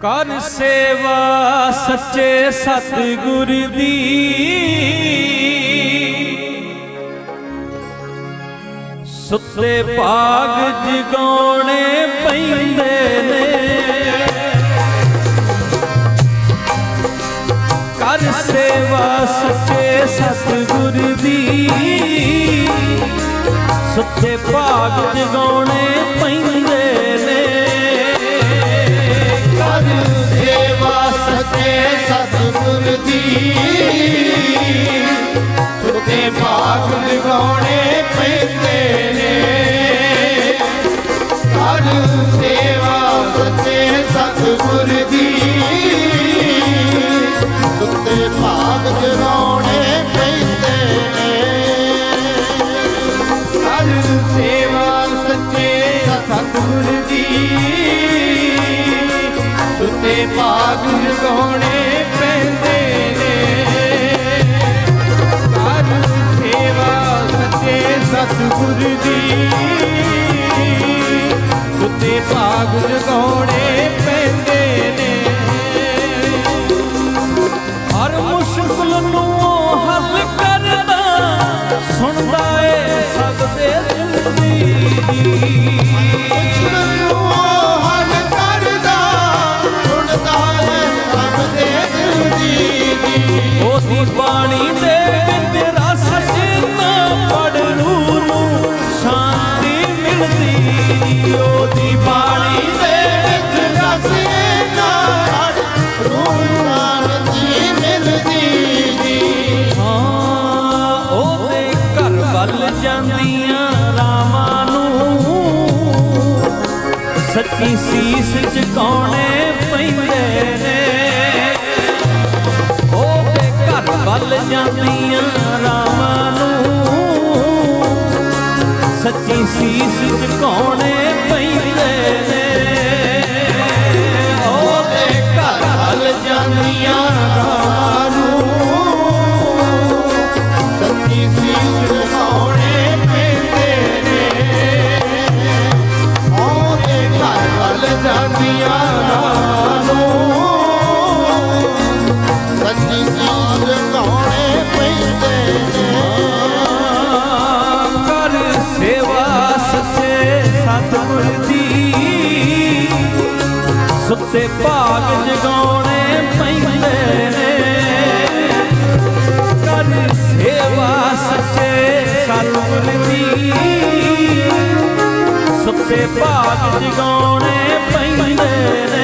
ਕਰ ਸੇਵਾ ਸੱਚੇ ਸਤਿਗੁਰ ਦੀ। ਸੁੱਤੇ ਭਾਗ ਜਗਾਉਣੇ ਪੈਂਦੇ ਨੇ। ਕਰ ਸੇਵਾ ਸੱਚੇ ਸਤਿਗੁਰ ਦੀ। ਸੁੱਤੇ ਭਾਗ ਜਗਾਉਣੇ ਪੈਂਦੇ ਸੇਵਾ ਸੱਚੇ ਸਤਿਗੁਰ ਦੀ। ਸੁਤੇ ਭਾਗ ਲਗਾਉਣੇ ਪੈਂਦੇ ਨੇ। ਕਰ ਸੇਵਾ ਸੱਚੇ ਸਤਿਗੁਰ ਦੀ। ਸੁਤੇ ਭਾਗ ਲਗਾਉਣੇ ਸੁਤੇ ਭਾਗ ਲਗਾਉਣੇ ਪੈਂਦੇ ਨੇ। ਕਰ ਸੇਵਾ ਸੱਚੇ ਸਤਿਗੁਰ ਦੀ। ਸੁਤੇ ਭਾਗ ਲਗਾਉਣੇ ਪੈਂਦੇ ਨੇ। ਹਰ ਮੁਸ਼ਕਲ ਨੂੰ ਹੱਲ ਕਰਦਾ ਸੁਣਦਾ ਏ ਸਭ ਦੇ ਦਿਲ ਦੀ। ਹੈ ਸਭ ਦੇ ਦਿਲ ਉਹਦੀ ਬਾਣੀ ਦੇ ਵਿੱਚ ਰਸ ਜਿੰਨਾ ਪੜ ਰੂਹ ਨੂੰ ਸ਼ਾਂਤੀ ਮਿਲਦੀ ਉਹਦੀ ਬਾਣੀ ਦੇ ਵਿੱਚ ਰਸੇ ਨਾਲ ਰੂਹ ਸ਼ਾਂਤੀ ਮਿਲਦੀ ਜੀ ਹਾਂ, ਉਹਦੇ ਘਰ ਵੱਲ ਜਾਂਦੀਆਂ ਰਾਵਾਂ ਨੂੰ। ਸੱਚੀ ਸੀਸ ਝੁਕਾਉਣੇ ਘਰ ਵੱਲ ਜਾਂਦੀਆਂ ਰਾਵਾਂ ਨੂੰ। ਸੱਚੀ ਸੀਸ ਝੁਕਾਉਣੇ ਪੈਂਦੇ ਨੇ। ਉਹਦੇ ਘਰ ਵੱਲ ਜਾਂਦੀਆਂ ਰਾਵਾਂ ਨੂੰ। ਸੱਚੀ ਸੀਸ ਲਗਾਉਣੇ ਪੈਂਦੇ ਨੇ। ਉਹਦੇ ਘਰ ਵੱਲ ਜਾਂਦੀਆਂ ਰਾਹਾਂ ਸੁੱਤੇ ਭਾਗ ਜਗਾਉਣੇ ਪੈਂਦੇ ਨੇ। ਕਰ ਸੇਵਾ ਸੱਚੇ ਸਤਿਗੁਰ ਦੀ। ਸੁੱਤੇ ਭਾਗ ਜਗਾਉਣੇ ਪੈਂਦੇ ਨੇ।